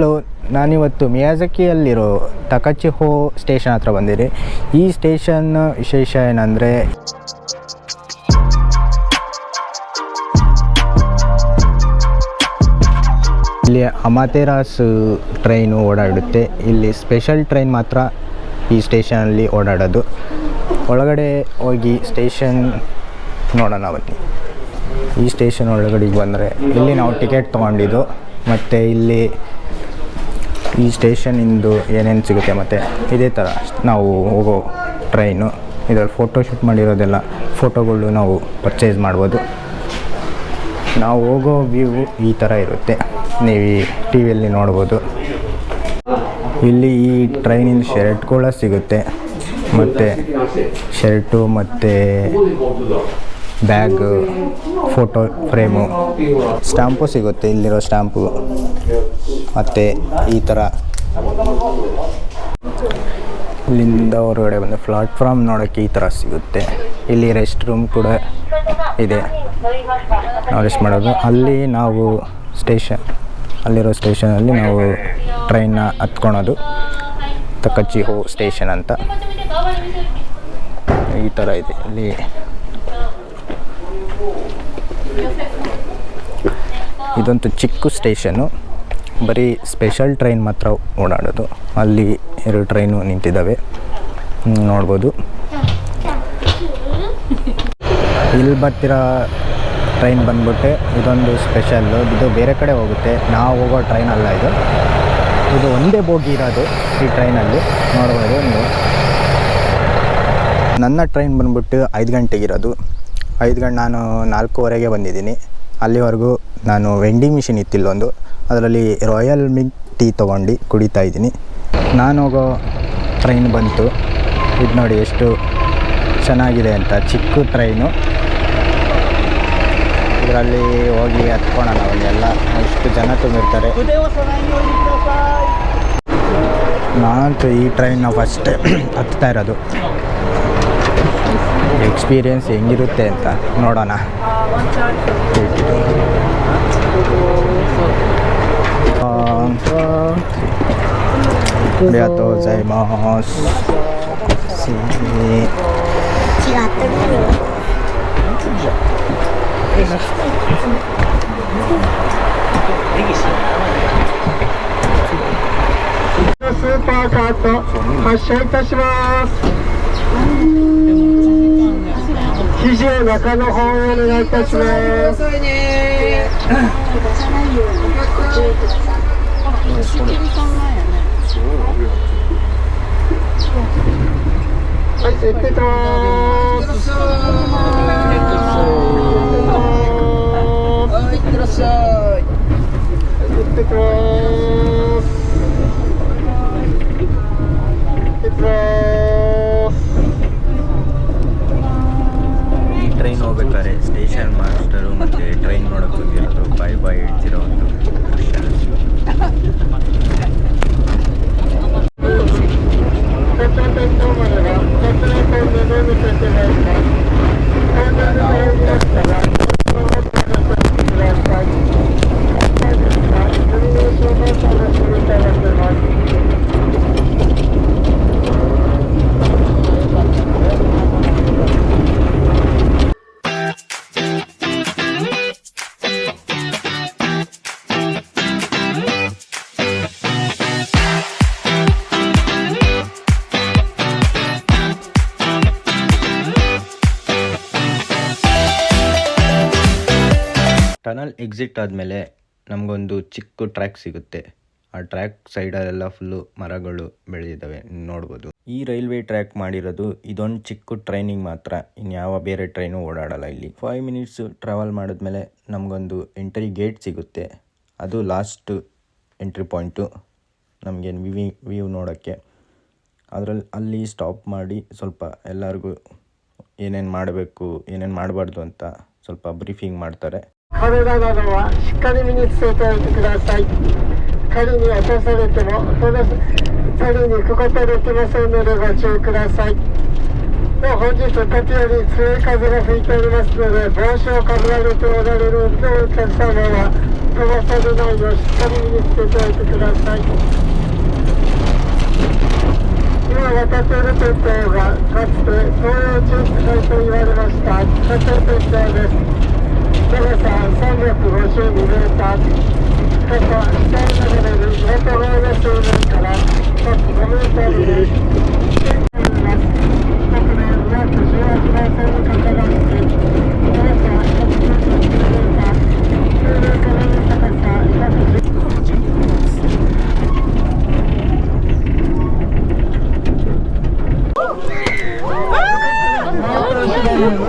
Hello, ನಾನಿವತ್ತು ಮಿಯಾಜಕಿಯಲ್ಲಿರೋ ತಕಚಿಹೋ station ಹತ್ರ ಬಂದಿರಿ. ಈ ಸ್ಟೇಷನ್ ವಿಶೇಷ ಏನಂದರೆ ಇಲ್ಲಿ ಅಮಾತೆರಾಸ್ ಟ್ರೈನು ಓಡಾಡುತ್ತೆ. ಇಲ್ಲಿ ಸ್ಪೆಷಲ್ ಟ್ರೈನ್ ಮಾತ್ರ ಈ ಸ್ಟೇಷನಲ್ಲಿ ಓಡಾಡೋದು. ಒಳಗಡೆ ಹೋಗಿ ಸ್ಟೇಷನ್ ನೋಡೋಣ ಬನ್ನಿ. ಈ ಸ್ಟೇಷನ್ ಒಳಗಡೆಗೆ ಬಂದರೆ ಇಲ್ಲಿ ನಾವು ಟಿಕೆಟ್ ತೊಗೊಂಡಿದ್ದು. ಮತ್ತು ಇಲ್ಲಿ ಈ ಸ್ಟೇಷನಿಂದು ಏನೇನು ಸಿಗುತ್ತೆ ಮತ್ತು ಇದೇ ಥರ ನಾವು ಹೋಗೋ ಟ್ರೈನು ಇದರಲ್ಲಿ ಫೋಟೋ ಶೂಟ್ ಮಾಡಿರೋದೆಲ್ಲ ಫೋಟೋಗಳು ನಾವು ಪರ್ಚೇಸ್ ಮಾಡ್ಬೋದು. ನಾವು ಹೋಗೋ ವ್ಯೂ ಈ ಥರ ಇರುತ್ತೆ. ನೀವು ಈ ಟಿ ವಿಯಲ್ಲಿ ನೋಡ್ಬೋದು. ಇಲ್ಲಿ ಈ ಟ್ರೈನಿಂದ ಕೂಡ ಸಿಗುತ್ತೆ. ಮತ್ತು ಶರ್ಟು, ಮತ್ತು ಬ್ಯಾಗ್, ಫೋಟೋ ಫ್ರೇಮು ಸ್ಟ್ಯಾಂಪು ಸಿಗುತ್ತೆ, ಇಲ್ಲಿರೋ ಸ್ಟ್ಯಾಂಪು ಮತ್ತು ಈ ಥರ ಇಲ್ಲಿಂದ ಹೊರಗಡೆ ಬಂದು ಪ್ಲಾಟ್ಫಾರ್ಮ್ ನೋಡೋಕ್ಕೆ ಈ ಥರ ಸಿಗುತ್ತೆ. ಇಲ್ಲಿ ರೆಸ್ಟ್ ರೂಮ್ ಕೂಡ ಇದೆ. ನಾವು ರೆಸ್ಟ್ ಮಾಡೋದು. ಅಲ್ಲಿ ನಾವು ಸ್ಟೇಷನ್ ಅಲ್ಲಿರೋ ಸ್ಟೇಷನಲ್ಲಿ ನಾವು ಟ್ರೈನ್ನ ಹತ್ಕೊಳೋದು. ತಕಚಿಹೋ ಸ್ಟೇಷನ್ ಅಂತ. ಈ ಥರ ಇದೆ. ಇಲ್ಲಿ ಇದೊಂದು ಚಿಕ್ಕ ಸ್ಟೇಷನು ಬರೀ ಸ್ಪೆಷಲ್ ಟ್ರೈನ್ ಮಾತ್ರ ಓಡಾಡೋದು. ಅಲ್ಲಿ ಎರಡು ಟ್ರೈನು ನಿಂತಿದ್ದಾವೆ. ನೋಡ್ಬೋದು. ಇಲ್ಲಿ ಬರ್ತಿರೋ ಟ್ರೈನ್ ಬಂದ್ಬಿಟ್ಟು ಇದೊಂದು ಸ್ಪೆಷಲ್ಲು ಇದು ಬೇರೆ ಕಡೆ ಹೋಗುತ್ತೆ. ನಾವು ಹೋಗೋ ಟ್ರೈನ್ ಅಲ್ಲ ಇದು. ಇದು ಒಂದೇ ಬೋಗಿ ಇರೋದು ಈ ಟ್ರೈನಲ್ಲಿ. ನೋಡ್ಬೋದು ನೀವು. ನನ್ನ ಟ್ರೈನ್ ಬಂದ್ಬಿಟ್ಟು ಐದು ಗಂಟೆಗಿರೋದು ಐದು ಗಂಟೆ ನಾನು ನಾಲ್ಕೂವರೆಗೆ ಬಂದಿದ್ದೀನಿ. ಅಲ್ಲಿವರೆಗೂ ನಾನು ವೆಂಡಿಂಗ್ ಮಿಷಿನ್ ಇತ್ತಿಲ್ಲೊಂದು. ಅದರಲ್ಲಿ ರಾಯಲ್ ಮಿಲ್ಕ್ ಟೀ ತೊಗೊಂಡು ಕುಡಿತಾ ಇದ್ದೀನಿ. ನಾನು ಹೋಗೋ ಟ್ರೈನ್ ಬಂತು. ಇದು ನೋಡಿ ಎಷ್ಟು ಚೆನ್ನಾಗಿದೆ ಅಂತ. ಚಿಕ್ಕ ಟ್ರೈನು ಇದರಲ್ಲಿ ಹೋಗಿ ಹತ್ಕೊಳ್ಳೋಣ ಎಲ್ಲ. ಎಷ್ಟು ಜನ ತುಂಬಿರ್ತಾರೆ. ನಾನಂತೂ ಈ ಟ್ರೈನ್ನ ಫಸ್ಟ್ ಹತ್ತಾ ಇರೋದು. ಎಕ್ಸ್ಪೀರಿಯನ್ಸ್ ಹೆಂಗಿರುತ್ತೆ ಅಂತ ನೋಡೋಣ ಆರಿಗಾತೋ ಜೈಮಾಸ್スーパーカート発車いたします 中の方へお願いいたしますはい、行ってきますはい、いってらっしゃい。行って ಟನಲ್ ಎಕ್ಸಿಟ್ ಆದಮೇಲೆ ನಮಗೊಂದು ಚಿಕ್ಕ ಟ್ರ್ಯಾಕ್ ಸಿಗುತ್ತೆ. ಆ ಟ್ರ್ಯಾಕ್ ಸೈಡಲ್ಲೆಲ್ಲ ಫುಲ್ಲು ಮರಗಳು ಬೆಳೆದಿದ್ದಾವೆ. ನೋಡ್ಬೋದು. ಈ ರೈಲ್ವೆ ಟ್ರ್ಯಾಕ್ ಮಾಡಿರೋದು ಇದೊಂದು ಚಿಕ್ಕ ಟ್ರೈನಿಂಗ್ ಮಾತ್ರ. ಇನ್ಯಾವ ಬೇರೆ ಟ್ರೈನು ಓಡಾಡಲ್ಲ ಇಲ್ಲಿ. ಫೈವ್ ಮಿನಿಟ್ಸ್ ಟ್ರಾವೆಲ್ ಮಾಡಿದ್ಮೇಲೆ ನಮಗೊಂದು ಎಂಟ್ರಿ ಗೇಟ್ ಸಿಗುತ್ತೆ. ಅದು ಲಾಸ್ಟ್ ಎಂಟ್ರಿ ಪಾಯಿಂಟು ನಮಗೆ ವಿ ವ್ಯೂ ನೋಡೋಕ್ಕೆ. ಅದರಲ್ಲಿ ಅಲ್ಲಿ ಸ್ಟಾಪ್ ಮಾಡಿ ಸ್ವಲ್ಪ ಎಲ್ಲರಿಗೂ ಏನೇನು ಮಾಡಬೇಕು, ಏನೇನು ಮಾಡಬಾರ್ದು ಅಂತ ಸ್ವಲ್ಪ ಬ್ರೀಫಿಂಗ್ ಮಾಡ್ತಾರೆ. カメラなどはしっかり身につけておいてください。仮に落とされてもその仮にくことできませんのでご注意ください。では本日時折強い風が吹いておりますので帽子をかぶられておられるお客様は飛ばされないようしっかり身につけておいてください。今渡っている鉄道がかつて東洋地域と言われました架線鉄道です。長さ352メーター高さ下に流れる元側の水面から約5メートルです国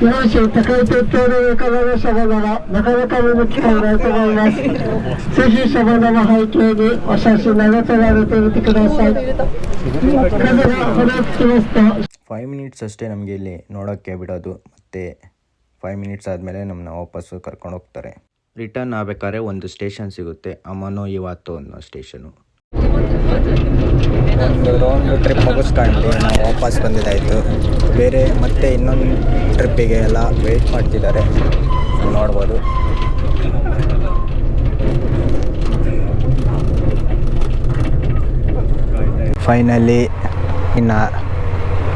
日本州高い鉄橋の上からの車番ならなかなか見る機会ないと思います。ぜひ車番の背景にお写真など撮られてみてください。風がほどつきますとಫೈವ್ ಮಿನಿಟ್ಸ್ ಅಷ್ಟೇ ನಮಗೆ ಇಲ್ಲಿ ನೋಡೋಕ್ಕೆ ಬಿಡೋದು ಮತ್ತು ಫೈವ್ ಮಿನಿಟ್ಸ್ ಆದಮೇಲೆ ನಮ್ಮನ್ನ ವಾಪಸ್ಸು ಕರ್ಕೊಂಡು ಹೋಗ್ತಾರೆ ರಿಟರ್ನ್ ಆಗಬೇಕಾದ್ರೆ ಒಂದು ಸ್ಟೇಷನ್ ಸಿಗುತ್ತೆ ಅಮನೋ ಇವಾತೋ ಅನ್ನೋ ಸ್ಟೇಷನು ಒಂದು ಲಾಂಗ್ ಟ್ರಿಪ್ ಮುಗಿಸ್ಕೊಂಡು ನಾವು ವಾಪಸ್ ಬಂದಿದ್ದಾಯಿತು. ಬೇರೆ ಮತ್ತೆ ಇನ್ನೊಂದು ಟ್ರಿಪ್ಪಿಗೆ ಎಲ್ಲ ವೆಯ್ಟ್ ಮಾಡ್ತಿದ್ದಾರೆ. ನೋಡ್ಬೋದು. ಫೈನಲಿ ಇನ್ನು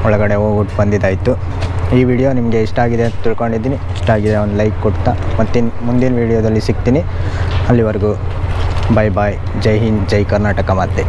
ಒಳಗಡೆ ಹೋಗ್ಬಿಟ್ಟು ಬಂದಿದ್ದಾಯಿತು. ಈ ವಿಡಿಯೋ ನಿಮಗೆ ಇಷ್ಟ ಆಗಿದೆ ಅಂತ ತಿಳ್ಕೊಂಡಿದ್ದೀನಿ. ಇಷ್ಟ ಆಗಿದೆ ಒಂದು ಲೈಕ್ ಕೊಡ್ತಾ. ಮತ್ತಿನ್ ಮುಂದಿನ ವಿಡಿಯೋದಲ್ಲಿ ಸಿಗ್ತೀನಿ. ಅಲ್ಲಿವರೆಗೂ ಬಾಯ್ ಬಾಯ್ ಜೈ ಹಿಂದ್, ಜೈ ಕರ್ನಾಟಕ ಮಾತೆ.